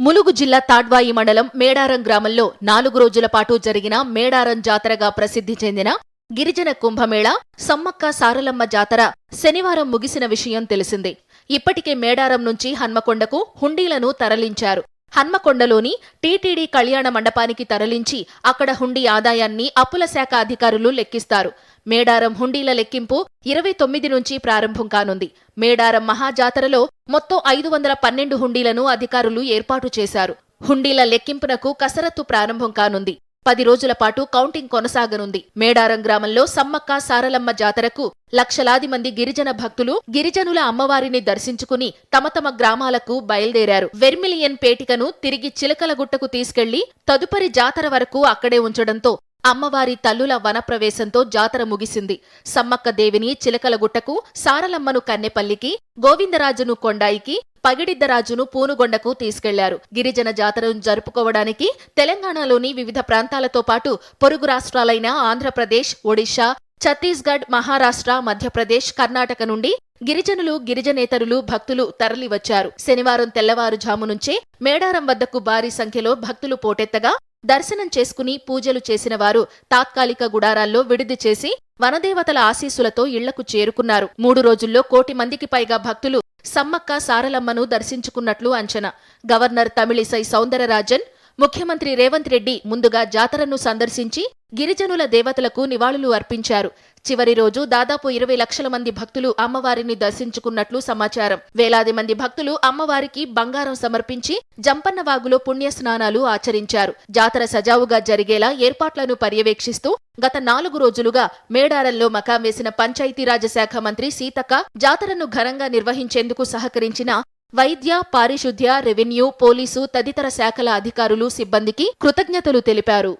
ములుగు జిల్లా తాడ్వాయి మండలం మేడారం గ్రామంలో నాలుగు రోజుల పాటు జరిగిన మేడారం జాతరగా ప్రసిద్ధి చెందిన గిరిజన కుంభమేళ సమ్మక్క సారలమ్మ జాతర శనివారం ముగిసిన విషయం తెలిసిందే. ఇప్పటికే మేడారం నుంచి హన్మకొండకు హుండీలను తరలించారు. హన్మకొండలోని టీటీడీ కళ్యాణ మండపానికి తరలించి అక్కడ హుండీ ఆదాయాన్ని అప్పుల శాఖ అధికారులు లెక్కిస్తారు. మేడారం హుండీల లెక్కింపు ఇరవై తొమ్మిది నుంచి ప్రారంభం కానుంది. మేడారం మహాజాతరలో మొత్తం ఐదు వందల పన్నెండు హుండీలను అధికారులు ఏర్పాటు చేశారు. హుండీల లెక్కింపునకు కసరత్తు ప్రారంభం కానుంది. పది రోజుల పాటు కౌంటింగ్ కొనసాగనుంది. మేడారం గ్రామంలో సమ్మక్క సారలమ్మ జాతరకు లక్షలాది మంది గిరిజన భక్తులు గిరిజనుల అమ్మవారిని దర్శించుకుని తమ తమ గ్రామాలకు బయలుదేరారు. వెర్మిలియన్ పేటికను తిరిగి చిలకలగుట్టకు తీసుకెళ్ళి తదుపరి జాతర వరకు అక్కడే ఉంచడంతో అమ్మవారి తల్లుల వనప్రవేశంతో జాతర ముగిసింది. సమ్మక్క దేవిని చిలకలగుట్టకు సారలమ్మను కన్నెపల్లికి గోవిందరాజును కొండాయికి పగిడిద్దరాజును పూనుగొండకు తీసుకెళ్ళారు. గిరిజన జాతరను జరుపుకోవడానికి తెలంగాణలోని వివిధ ప్రాంతాలతో పాటు పొరుగు రాష్ట్రాలైన ఆంధ్రప్రదేశ్ ఒడిశా ఛత్తీస్గఢ్ మహారాష్ట్ర మధ్యప్రదేశ్ కర్ణాటక నుండి గిరిజనులు గిరిజనేతరులు భక్తులు తరలివచ్చారు. శనివారం తెల్లవారుజాము నుంచే మేడారం వద్దకు భారీ సంఖ్యలో భక్తులు పోటెత్తగా దర్శనం చేసుకుని పూజలు చేసిన వారు తాత్కాలిక గుడారాల్లో విడిది చేసి వనదేవతల ఆశీస్సులతో ఇళ్ళకు చేరుకున్నారు. మూడు రోజుల్లో కోటి మందికి పైగా భక్తులు సమ్మక్క సారలమ్మను దర్శించుకున్నట్లు అంచనా. గవర్నర్ తమిళిసై సౌందరరాజన్ ముఖ్యమంత్రి రేవంత్ రెడ్డి ముందుగా జాతరను సందర్శించి గిరిజనుల దేవతలకు నివాళులు అర్పించారు. చివరి రోజు దాదాపు ఇరవై లక్షల మంది భక్తులు అమ్మవారిని దర్శించుకున్నట్లు సమాచారం. వేలాది మంది భక్తులు అమ్మవారికి బంగారం సమర్పించి జంపన్నవాగులో పుణ్య స్నానాలు ఆచరించారు. జాతర సజావుగా జరిగేలా ఏర్పాట్లను పర్యవేక్షిస్తూ గత నాలుగు రోజులుగా మేడారంలో మకాం వేసిన పంచాయతీరాజ్ శాఖ మంత్రి సీతక్క జాతరను ఘనంగా నిర్వహించేందుకు సహకరించిన వైద్య పారిశుద్ధ్య రెవెన్యూ పోలీసు తదితర శాఖల అధికారులు సిబ్బందికి కృతజ్ఞతలు తెలిపారు.